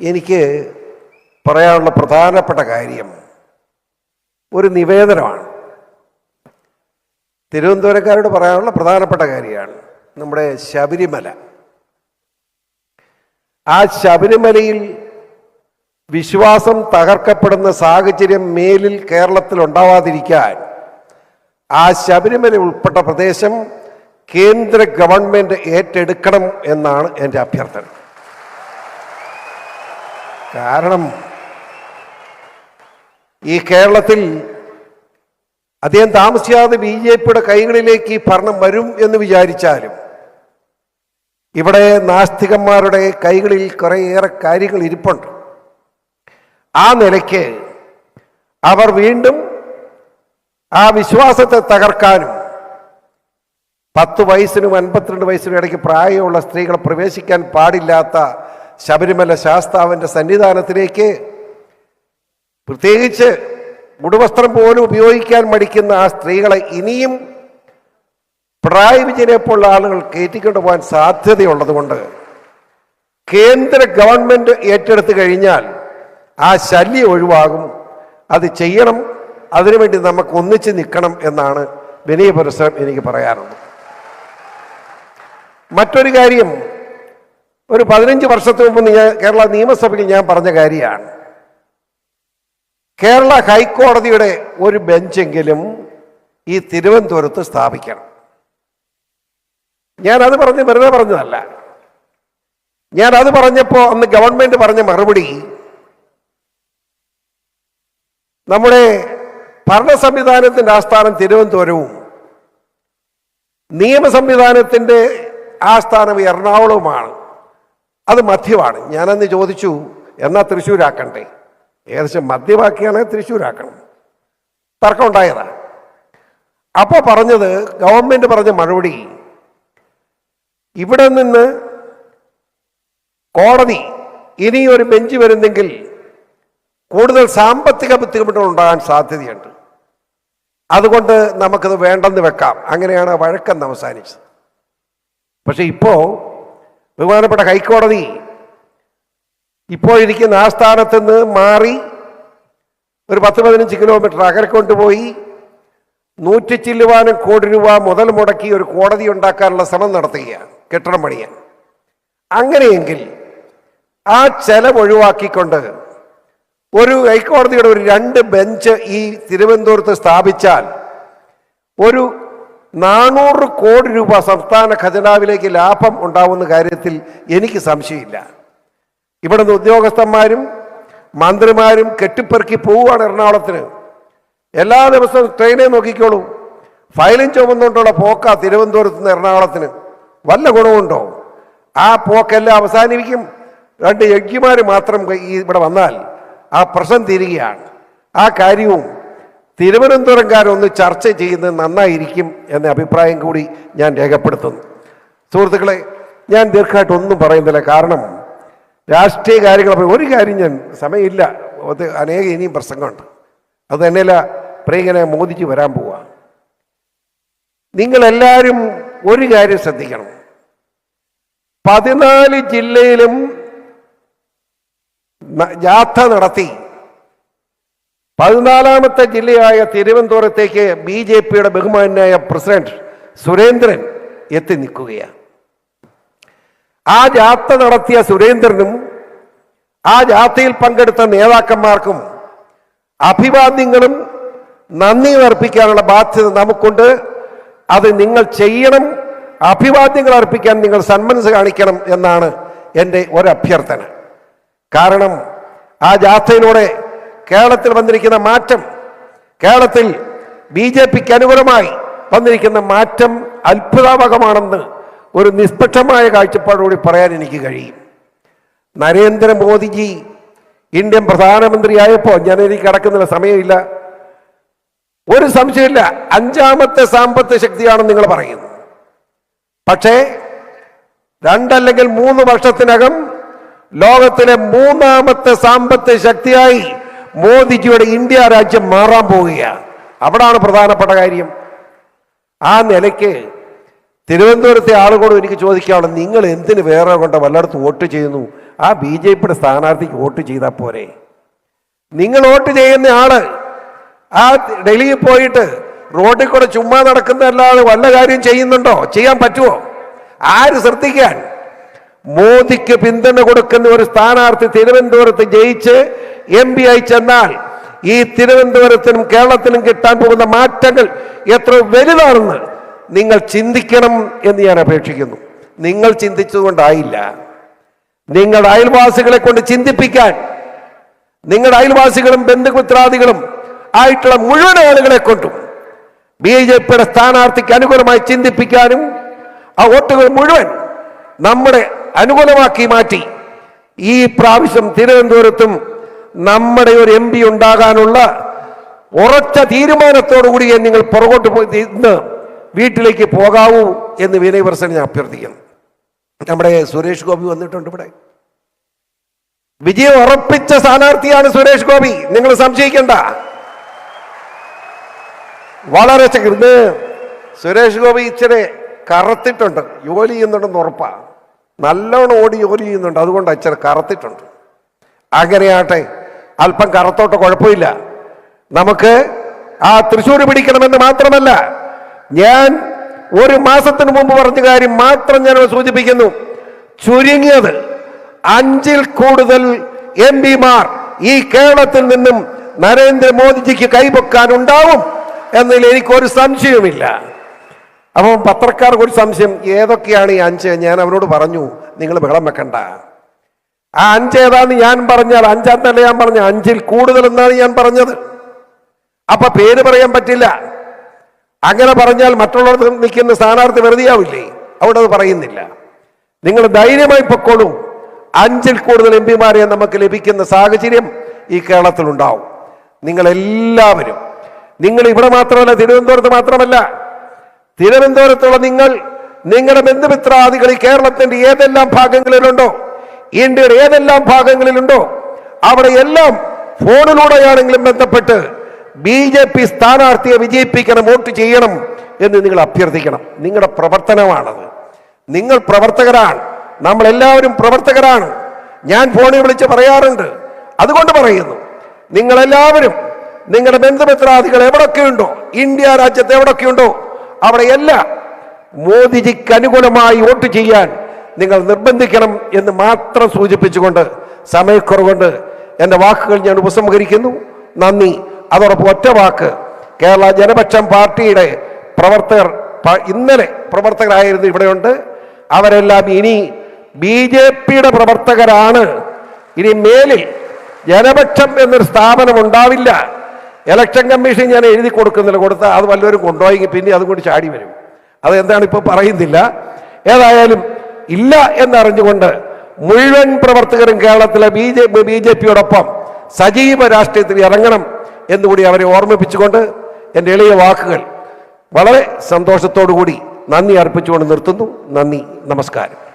എനിക്ക് പറയാനുള്ള പ്രധാനപ്പെട്ട കാര്യം ഒരു നിവേദനമാണ്. തിരുവനന്തപുരക്കാരോട് പറയാനുള്ള പ്രധാനപ്പെട്ട കാര്യമാണ്. നമ്മുടെ ശബരിമല. ആ ശബരിമലയിൽ വിശ്വാസം തകർക്കപ്പെടുന്ന സാഹചര്യം മേലിൽ കേരളത്തിൽ ഉണ്ടാവാതിരിക്കാൻ ആ ശബരിമല ഉൾപ്പെട്ട പ്രദേശം കേന്ദ്ര ഗവൺമെന്റ് ഏറ്റെടുക്കണം എന്നാണ് എന്റെ അഭ്യർത്ഥന. കാരണം ഈ കേരളത്തിൽ അദ്ദേഹം താമസിയാതെ ബി ജെ പിയുടെ കൈകളിലേക്ക് ഈ ഭരണം വരും എന്ന് വിചാരിച്ചാലും ഇവിടെ നാസ്തികന്മാരുടെ കൈകളിൽ കുറേയേറെ കാര്യങ്ങൾ ഇരിപ്പുണ്ട്. ആ നിലയ്ക്ക് അവർ വീണ്ടും ആ വിശ്വാസത്തെ തകർക്കാനും പത്ത് വയസ്സിനും അൻപത്തിരണ്ട് വയസ്സിനും ഇടയ്ക്ക് പ്രായമുള്ള സ്ത്രീകളെ പ്രവേശിക്കാൻ പാടില്ലാത്ത ശബരിമല ശാസ്താവിന്റെ സന്നിധാനത്തിലേക്ക് പ്രത്യേകിച്ച് മുടുവസ്ത്രം പോലും ഉപയോഗിക്കാൻ മടിക്കുന്ന ആ സ്ത്രീകളെ ഇനിയും പിണറായി പോലുള്ള ആളുകൾ കയറ്റിക്കൊണ്ടു പോകാൻ സാധ്യതയുള്ളതുകൊണ്ട് കേന്ദ്ര ഗവൺമെന്റ് ഏറ്റെടുത്തു കഴിഞ്ഞാൽ ആ ശല്യം ഒഴിവാകും. അത് ചെയ്യണം. അതിനുവേണ്ടി നമുക്ക് ഒന്നിച്ച് നിൽക്കണം എന്നാണ് വിനയ പുരസ്സരം എനിക്ക് പറയാറുള്ളത് മറ്റൊരു കാര്യം ഒരു പതിനഞ്ച് വർഷത്തിന് മുമ്പ് ഞാൻ കേരള നിയമസഭയിൽ ഞാൻ പറഞ്ഞ കാര്യമാണ്. കേരള ഹൈക്കോടതിയുടെ ഒരു ബെഞ്ചെങ്കിലും ഈ തിരുവനന്തപുരത്ത് സ്ഥാപിക്കണം. ഞാൻ അത് പറഞ്ഞ് വെറുതെ പറഞ്ഞതല്ല. ഞാൻ അത് പറഞ്ഞപ്പോൾ അന്ന് ഗവൺമെന്റ് പറഞ്ഞ മറുപടി നമ്മുടെ ഭരണ സംവിധാനത്തിന്റെ ആസ്ഥാനം തിരുവനന്തപുരവും നിയമ സംവിധാനത്തിന്റെ ആസ്ഥാനം എറണാകുളവുമാണ്. അത് മധ്യമാണ് ഞാനന്ന് ചോദിച്ചു എന്നാ തൃശ്ശൂരാക്കണ്ടേ? ഏകദേശം മദ്യമാക്കിയാണെങ്കിൽ തൃശ്ശൂരാക്കണം. തർക്കം ഉണ്ടായതാ അപ്പോൾ പറഞ്ഞത് ഗവൺമെന്റ് പറഞ്ഞ മറുപടി ഇവിടെ നിന്ന് കോടതി ഇനി ഒരു ബെഞ്ച് വരുന്നെങ്കിൽ കൂടുതൽ സാമ്പത്തിക ബുദ്ധിമുട്ടുകൾ ഉണ്ടാകാൻ സാധ്യതയുണ്ട്. അതുകൊണ്ട് നമുക്കത് വേണ്ടെന്ന് വെക്കാം. അങ്ങനെയാണ് വഴക്കെന്ന് അവസാനിച്ചത്. പക്ഷെ ഇപ്പോ ബഹുമാനപ്പെട്ട ഹൈക്കോടതി ഇപ്പോഴിരിക്കുന്ന ആ സ്ഥാനത്ത് നിന്ന് മാറി ഒരു പത്ത് പതിനഞ്ച് കിലോമീറ്റർ അകലെ കൊണ്ടുപോയി നൂറ്റി ചില്ലുവാനും കോടി രൂപ മുതൽ മുടക്കി ഒരു കോടതി ഉണ്ടാക്കാനുള്ള ശ്രമം നടത്തുകയാണ് കെട്ടിടം പണിയാൻ അങ്ങനെയെങ്കിൽ ആ ചെലവ് ഒഴിവാക്കിക്കൊണ്ട് ഒരു ഹൈക്കോടതിയുടെ ഒരു രണ്ട് ബെഞ്ച് ഈ തിരുവനന്തപുരത്ത് സ്ഥാപിച്ചാൽ ഒരു നാനൂറ് കോടി രൂപ സംസ്ഥാന ഖജനാവിലേക്ക് ലാഭം ഉണ്ടാവുന്ന കാര്യത്തിൽ എനിക്ക് സംശയമില്ല. ഇവിടുന്ന് ഉദ്യോഗസ്ഥന്മാരും മന്ത്രിമാരും കെട്ടിപ്പെറുക്കി പോവുകയാണ് എറണാകുളത്തിന്. എല്ലാ ദിവസവും ട്രെയിനേ നോക്കിക്കോളൂ. ഫയലും ചുമന്നുകൊണ്ടുള്ള പോക്ക തിരുവനന്തപുരത്ത് നിന്ന് എറണാകുളത്തിന്. വല്ല ഗുണമുണ്ടോ? ആ പോക്കെല്ലാം അവസാനിപ്പിക്കും. രണ്ട് യജ്ഞിമാർ മാത്രം ഇവിടെ വന്നാൽ ആ പ്രശ്നം തീരുകയാണ്. ആ കാര്യവും തിരുവനന്തപുരംകാരൊന്ന് ചർച്ച ചെയ്യുന്നത് നന്നായിരിക്കും എന്ന അഭിപ്രായം കൂടി ഞാൻ രേഖപ്പെടുത്തുന്നു. സുഹൃത്തുക്കളെ ഞാൻ ദീർഘമായിട്ട് ഒന്നും പറയുന്നില്ല. കാരണം രാഷ്ട്രീയ കാര്യങ്ങൾ ഒരു കാര്യം ഞാൻ സമയമില്ല. അനേക ഇനിയും പ്രസംഗമുണ്ട്. അത് തന്നെയല്ല പ്രിയങ്കനെ മോദിച്ച് വരാൻ പോവുക നിങ്ങളെല്ലാവരും ഒരു കാര്യം ശ്രദ്ധിക്കണം. പതിനാല് ജില്ലയിലും ജാഥ നടത്തി പതിനാലാമത്തെ ജില്ലയായ തിരുവനന്തപുരത്തേക്ക് ബി ജെ പിയുടെ ബഹുമാനായ പ്രസിഡന്റ് സുരേന്ദ്രൻ എത്തി നിൽക്കുകയാണ്. ആ ജാഥ നടത്തിയ സുരേന്ദ്രനും ആ ജാഥയിൽ പങ്കെടുത്ത നേതാക്കന്മാർക്കും അഭിവാദ്യങ്ങളും നന്ദി അർപ്പിക്കാനുള്ള ബാധ്യത നമുക്കുണ്ട്. അത് നിങ്ങൾ ചെയ്യണം അഭിവാദ്യങ്ങൾ അർപ്പിക്കാൻ നിങ്ങൾ സന്മനസ് കാണിക്കണം എന്നാണ് എന്റെ ഒരഭ്യർത്ഥന. കാരണം ആ ജാഥയിലൂടെ കേരളത്തിൽ വന്നിരിക്കുന്ന മാറ്റം കേരളത്തിൽ ബി ജെ പിക്ക് അനുകൂലമായി വന്നിരിക്കുന്ന മാറ്റം അത്ഭുതാവകമാണെന്ന് ഒരു നിഷ്പക്ഷമായ കാഴ്ചപ്പാടോടെ പറയാൻ എനിക്ക് കഴിയും. നരേന്ദ്രമോദിജി ഇന്ത്യൻ പ്രധാനമന്ത്രിയായപ്പോൾ ഞാൻ എനിക്ക് കിടക്കുന്നില്ല സമയമില്ല. ഒരു സംശയമില്ല അഞ്ചാമത്തെ സാമ്പത്തിക ശക്തിയാണെന്ന് നിങ്ങൾ പറയുന്നു. പക്ഷേ രണ്ടല്ലെങ്കിൽ മൂന്ന് വർഷത്തിനകം ലോകത്തിലെ മൂന്നാമത്തെ സാമ്പത്തിക ശക്തിയായി മോദിജിയുടെ ഇന്ത്യ രാജ്യം മാറാൻ പോവുകയാണ്. അവിടാണ് പ്രധാനപ്പെട്ട കാര്യം. ആ നിലയ്ക്ക് തിരുവനന്തപുരത്തെ ആളുകളോട് എനിക്ക് ചോദിക്കുകയാണ് നിങ്ങൾ എന്തിന് വേറെ കൊണ്ട് വല്ലയിടത്ത് വോട്ട് ചെയ്യുന്നു? ആ ബി ജെ പിയുടെ സ്ഥാനാർത്ഥിക്ക് വോട്ട് ചെയ്താൽ പോരെ? നിങ്ങൾ വോട്ട് ചെയ്യുന്ന ആൾ ആ ഡൽഹിയിൽ പോയിട്ട് റോഡിൽ കൂടെ ചുമ്മാ നടക്കുന്ന അല്ലാതെ വല്ല കാര്യം ചെയ്യുന്നുണ്ടോ? ചെയ്യാൻ പറ്റുമോ ആര് ശ്രദ്ധിക്കാൻ? മോദിക്ക് പിന്തുണ കൊടുക്കുന്ന ഒരു സ്ഥാനാർത്ഥി തിരുവനന്തപുരത്ത് ജയിച്ച് എം പി ആയി ചെന്നാൽ ഈ തിരുവനന്തപുരത്തിനും കേരളത്തിനും കിട്ടാൻ പോകുന്ന മാറ്റങ്ങൾ എത്ര വലുതാണെന്ന് നിങ്ങൾ ചിന്തിക്കണം എന്ന് ഞാൻ അപേക്ഷിക്കുന്നു. നിങ്ങൾ ചിന്തിച്ചതുകൊണ്ടായില്ല. നിങ്ങളുടെ അയൽവാസികളെ കൊണ്ട് ചിന്തിപ്പിക്കാൻ നിങ്ങളുടെ അയൽവാസികളും ബന്ധുമിത്രാദികളും ആയിട്ടുള്ള മുഴുവൻ ആളുകളെ കൊണ്ടും ബി ജെ പിയുടെ സ്ഥാനാർത്ഥിക്ക് അനുകൂലമായി ചിന്തിപ്പിക്കാനും ആ വോട്ടുകൾ മുഴുവൻ നമ്മുടെ അനുകൂലമാക്കി മാറ്റി ഈ പ്രാവശ്യം തിരുവനന്തപുരത്തും നമ്മുടെ ഒരു എം പി ഉണ്ടാകാനുള്ള ഉറച്ച തീരുമാനത്തോടുകൂടി നിങ്ങൾ പുറകോട്ട് പോയി ഇന്ന് വീട്ടിലേക്ക് പോകാവൂ എന്ന് വിനയപ്രസൻ ഞാൻ അഭ്യർത്ഥിക്കുന്നു. നമ്മുടെ സുരേഷ് ഗോപി വന്നിട്ടുണ്ട് ഇവിടെ. വിജയം ഉറപ്പിച്ച സ്ഥാനാർത്ഥിയാണ് സുരേഷ് ഗോപി. നിങ്ങൾ സംശയിക്കണ്ട. വളരെ ഇന്ന് സുരേഷ് ഗോപി ഇച്ചിരി കറത്തിട്ടുണ്ട്. ജോലി ചെയ്യുന്നുണ്ടെന്ന് ഉറപ്പാണ് നല്ലോണം ഓടി ജോലി ചെയ്യുന്നുണ്ട്. അതുകൊണ്ട് ഇച്ചിരി കറത്തിട്ടുണ്ട്. അങ്ങനെയാട്ടെ അല്പം കറുത്തോട്ട് കുഴപ്പമില്ല. നമുക്ക് ആ തൃശ്ശൂർ പിടിക്കണമെന്ന് മാത്രമല്ല ഞാൻ ഒരു മാസത്തിന് മുമ്പ് പറഞ്ഞ കാര്യം മാത്രം ഞാൻ സൂചിപ്പിക്കുന്നു. ചുരുങ്ങിയത് അഞ്ചിൽ കൂടുതൽ എം പിമാർ ഈ കേരളത്തിൽ നിന്നും നരേന്ദ്രമോദിജിക്ക് കൈപൊക്കാൻ ഉണ്ടാവും എന്നതിൽ എനിക്കൊരു സംശയവുമില്ല. അപ്പം പത്രക്കാർക്ക് ഒരു സംശയം ഏതൊക്കെയാണ് ഈ അഞ്ച്? ഞാൻ അവരോട് പറഞ്ഞു നിങ്ങൾ ബഹളം വെക്കണ്ട. ആ അഞ്ച് ഏതാന്ന് ഞാൻ പറഞ്ഞാൽ അഞ്ചാത്തല്ല ഞാൻ പറഞ്ഞ അഞ്ചിൽ കൂടുതൽ എന്നാണ് ഞാൻ പറഞ്ഞത്. അപ്പൊ പേര് പറയാൻ പറ്റില്ല. അങ്ങനെ പറഞ്ഞാൽ മറ്റുള്ളവർ നിൽക്കുന്ന സ്ഥാനാർത്ഥി വെറുതെയാവില്ലേ? അവിടെ അത് പറയുന്നില്ല. നിങ്ങൾ ധൈര്യമായി പൊക്കോളൂ. അഞ്ചിൽ കൂടുതൽ എം പിമാരെ നമുക്ക് ലഭിക്കുന്ന സാഹചര്യം ഈ നിങ്ങൾ എല്ലാവരും നിങ്ങൾ ഇവിടെ മാത്രമല്ല തിരുവനന്തപുരത്ത് മാത്രമല്ല തിരുവനന്തപുരത്തുള്ള നിങ്ങൾ നിങ്ങളുടെ ബന്ധുമിത്രാദികൾ ഈ കേരളത്തിന്റെ ഏതെല്ലാം ഭാഗങ്ങളിലുണ്ടോ? ഇന്ത്യയുടെ ഏതെല്ലാം ഭാഗങ്ങളിലുണ്ടോ അവിടെ എല്ലാം ഫോണിലൂടെയാണെങ്കിലും ബന്ധപ്പെട്ട് ബി ജെ പി സ്ഥാനാർത്ഥിയെ വിജയിപ്പിക്കണം വോട്ട് ചെയ്യണം എന്ന് നിങ്ങൾ അഭ്യർത്ഥിക്കണം. നിങ്ങളുടെ പ്രവർത്തനമാണത്. നിങ്ങൾ പ്രവർത്തകരാണ്. നമ്മളെല്ലാവരും പ്രവർത്തകരാണ്. ഞാൻ ഫോണിൽ വിളിച്ച് പറയാറുണ്ട്. അതുകൊണ്ട് പറയുന്നു നിങ്ങളെല്ലാവരും നിങ്ങളുടെ ബന്ധുമിത്രാദികൾ എവിടൊക്കെയുണ്ടോ ഇന്ത്യ രാജ്യത്ത് എവിടൊക്കെയുണ്ടോ അവിടെയെല്ലാം മോദിജിക്ക് അനുകൂലമായി വോട്ട് ചെയ്യാൻ നിങ്ങൾ നിർബന്ധിക്കണം എന്ന് മാത്രം സൂചിപ്പിച്ചുകൊണ്ട് സമയക്കുറവുകൊണ്ട് എന്റെ വാക്കുകൾ ഞാൻ ഉപസംഹരിക്കുന്നു. നന്ദി. അതോടൊപ്പം ഒറ്റ വാക്ക്. കേരള ജനപക്ഷം പാർട്ടിയുടെ പ്രവർത്തകർ ഇന്നലെ പ്രവർത്തകരായിരുന്നു ഇവിടെയുണ്ട്. അവരെല്ലാം ഇനി ബി ജെ പിയുടെ പ്രവർത്തകരാണ്. ഇനി മേലിൽ ജനപക്ഷം എന്നൊരു സ്ഥാപനം ഉണ്ടാവില്ല. ഇലക്ഷൻ കമ്മീഷൻ ഞാൻ എഴുതി കൊടുക്കുന്നില്ല. കൊടുത്ത അത് വല്ലവരും കൊണ്ടുപോയെങ്കിൽ പിന്നെ അതും കൂടി ചാടി വരും. അത് എന്താണ് ഇപ്പോൾ പറയുന്നില്ല. ഏതായാലും ഇല്ല എന്നറിഞ്ഞുകൊണ്ട് മുഴുവൻ പ്രവർത്തകരും കേരളത്തിലെ ബി ജെ ബി ജെ പിയോടൊപ്പം സജീവ രാഷ്ട്രീയത്തിൽ ഇറങ്ങണം എന്നുകൂടി അവരെ ഓർമ്മിപ്പിച്ചുകൊണ്ട് എന്റെ എളിയ വാക്കുകൾ വളരെ സന്തോഷത്തോടു കൂടി നന്ദി അർപ്പിച്ചുകൊണ്ട് നിർത്തുന്നു. നന്ദി. നമസ്കാരം.